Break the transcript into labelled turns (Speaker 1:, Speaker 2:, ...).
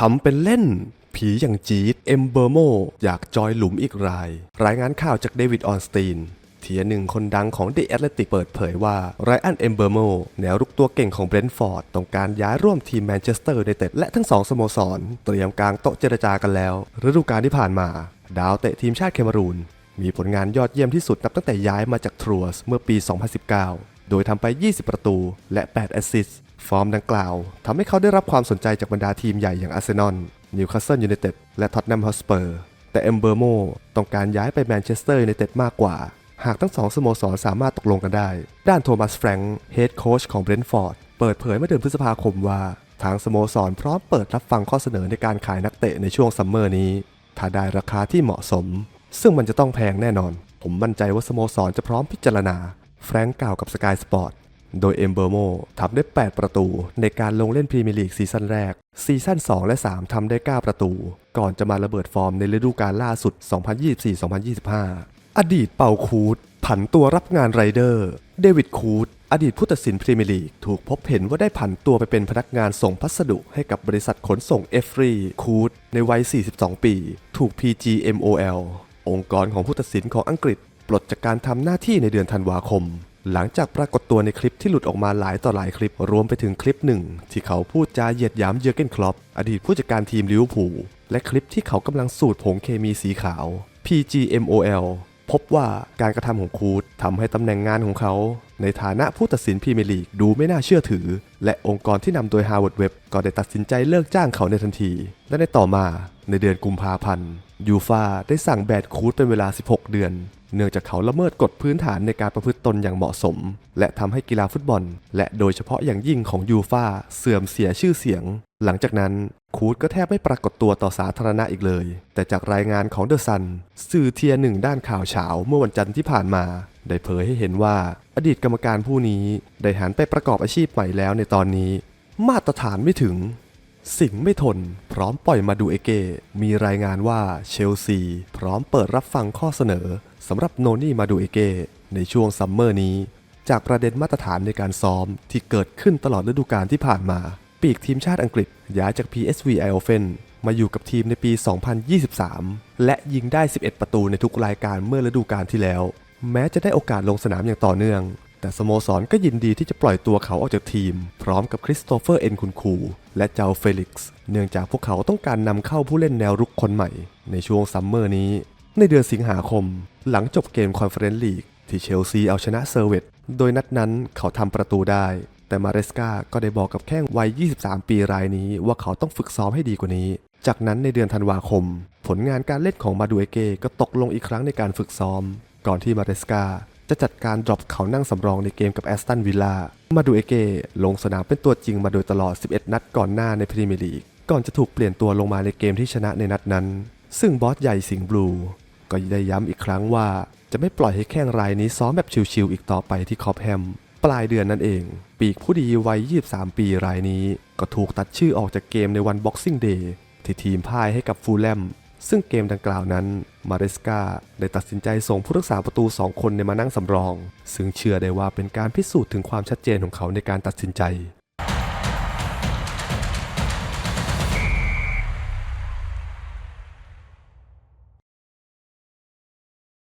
Speaker 1: ทำเป็นเล่น ผีอย่างจีดเอมเบอร์โมอยากจอยหลุมอีกราย รายงานข่าวจากเดวิดออนสตีนเทียหนึ่งคนดังของเดอะแอตเลติกเปิดเผยว่าไรอันเอมเบอร์โมแนวรุกตัวเก่งของเบรนท์ฟอร์ดต้องการย้ายร่วมทีมแมนเชสเตอร์ยูไนเต็ดและทั้งสองสโมสร เตรียมกลางโต๊ะเจรจากันแล้ว ฤดูกาลที่ผ่านมา ดาวเตะทีมชาติเคมารูน มีผลงานยอดเยี่ยมที่สุดนับตั้งแต่ย้ายมาจากทรัวสเมื่อปี 2019 โดยทำไป 20 ประตูและ 8 แอสซิสต์ ฟอร์มดังกล่าวทำให้เขาได้รับความสนใจจากบรรดาทีมใหญ่อย่างอาร์เซนอล นิวคาสเซิลยูไนเต็ด และท็อตแนมฮอสเปอร์ แต่เอมเบอร์โมต้องการย้ายไปแมนเชสเตอร์ยูไนเต็ดมากกว่า หากทั้งสองสโมสรสามารถตกลงกันได้ ด้านโทมัสแฟรงค์เฮดโค้ชของเบรนท์ฟอร์ด เปิดเผยเมื่อเดือนพฤษภาคมว่า ทางสโมสรพร้อมเปิดรับฟังข้อเสนอในการขายนักเตะในช่วงซัมเมอร์นี้ ถ้าได้ราคาที่เหมาะสม ซึ่งมันจะต้องแพงแน่นอน ผมมั่นใจว่าสโมสรจะพร้อมพิจารณา แฟรงก์กล่าวกับสกายสปอร์ต โดยเอมเบอร์โมทำได้ 8 ประตูในการลงเล่นพรีเมียร์ลีกซีซั่นแรก ซีซั่น 2 และ 3 ทำได้ 9 ประตู ก่อนจะมาระเบิดฟอร์มในฤดูกาลล่าสุด 2024-2025 อดีตเป่าคูดผันตัวรับงานไรเดอร์ เดวิดคูดอดีตผู้ตัดสินพรีเมียร์ลีกถูกพบเห็นว่าได้ผันตัวไปเป็นพนักงานส่งพัสดุให้กับบริษัทขนส่งเอฟรีคูดในวัย 42 ปี ถูก PGMOL องค์กรของผู้ตัดสินของอังกฤษ ปลดจากการทำหน้าที่ในเดือนธันวาคม หลังจากปรากฏตัวในคลิปที่หลุดออกมาหลายต่อหลายคลิป รวมไปถึงคลิปหนึ่ง ที่เขาพูดจาเหยียดหยามเยอร์เกนคลอปอดีตผู้จัดการทีมลิเวอร์พูลและคลิปที่เขากำลังสูดผงเคมีสีขาว PGMOL พบว่าการกระทำของคูดทำให้ตำแหน่งงานของเขา ในฐานะผู้ตัดสินพรีเมียร์ลีกดูไม่น่าเชื่อถือ และองค์กรที่นำโดย Harvard Web ก็ได้ตัดสินใจเลิกจ้างเขาในทันที และในต่อมาในเดือนกุมภาพันธ์ ยูฟาได้สั่งแบนคูดเป็นเวลา 16 เดือน เนื่องจากเขาละเมิดกฎพื้นฐานในการประพฤติตนอย่างเหมาะสม และทำให้กีฬาฟุตบอล และโดยเฉพาะอย่างยิ่งของยูฟาเสื่อมเสียชื่อเสียง หลังจากนั้นคูดก็แทบไม่ปรากฏตัวต่อสาธารณะอีกเลย แต่จากรายงานของเดอะซันสื่อเทียร์หนึ่งด้านข่าวเช้าเมื่อวันจันทร์ที่ผ่านมา ได้เผยให้เห็นว่าอดีตกรรมการผู้นี้ได้หันไปประกอบอาชีพใหม่แล้วในตอนนี้ มาตรฐานไม่ถึง สิงไม่ทน พร้อมปล่อยมาดูเอเก มีรายงานว่าเชลซี พร้อมเปิดรับฟังข้อเสนอสำหรับโนนี่มาดูเอเก ในช่วงซัมเมอร์นี้ จากประเด็นมาตรฐานในการซ้อมที่เกิดขึ้นตลอดฤดูกาลที่ผ่านมา ปีกทีมชาติอังกฤษย้ายจาก PSV Eindhoven มาอยู่กับทีมในปี 2023 และยิงได้ 11 ประตูในทุกรายการเมื่อฤดูกาลที่แล้ว แม้จะได้โอกาสลงสนามอย่างต่อเนื่อง แต่สโมสรก็ยินดีที่จะปล่อยตัวเขาออกจากทีม พร้อมกับคริสโตเฟอร์เอ็นคุนคู และเจ้าเฟลิกซ์ เนื่องจากพวกเขาต้องการนำเข้าผู้เล่นแนวรุกคนใหม่ ในช่วงซัมเมอร์นี้ ในเดือนสิงหาคม หลังจบเกมคอนเฟอเรนซ์ลีกที่เชลซีเอาชนะเซอร์เวตโดยนัดนั้นเขาทำประตูได้ แต่มาเรสกาก็ได้บอกกับแข้งวัย 23 ปีรายนี้ว่าเขาต้องฝึกซ้อมให้ดีกว่านี้ จากนั้นในเดือนธันวาคม ผลงานการเล่นของมาดูเอเกก็ตกลงอีกครั้งในการฝึกซ้อม ก่อนที่มาเรสกา จะจัดการดรอปเขานั่งสำรองในเกมกับแอสตันวิลล่า มาดูเอเกลงสนามเป็นตัวจริงมาโดยตลอด 11 นัดก่อนหน้าในพรีเมียร์ลีก ก่อนจะถูกเปลี่ยนตัวลงมาในเกมที่ชนะในนัดนั้น ซึ่งบอสใหญ่สิงห์บลูก็ได้ย้ำอีกครั้งว่าจะไม่ปล่อยให้แข้งรายนี้ซ้อมแบบชิวๆอีกต่อไปที่คอปแฮม ปลายเดือนนั่นเอง ปีกผู้ดีวัย 23 ปีรายนี้ ก็ถูกตัดชื่อออกจากเกมในวันบ็อกซิ่งเดย์ที่ทีมพ่ายให้กับฟูลแลม ซึ่งเกมดังกล่าวนั้น มาเรสกาได้ตัดสินใจส่งผู้รักษาประตู 2 คนในมานั่งสำรอง ซึ่งเชื่อได้ว่าเป็นการพิสูจน์ถึงความชัดเจนของเขาในการตัดสินใจ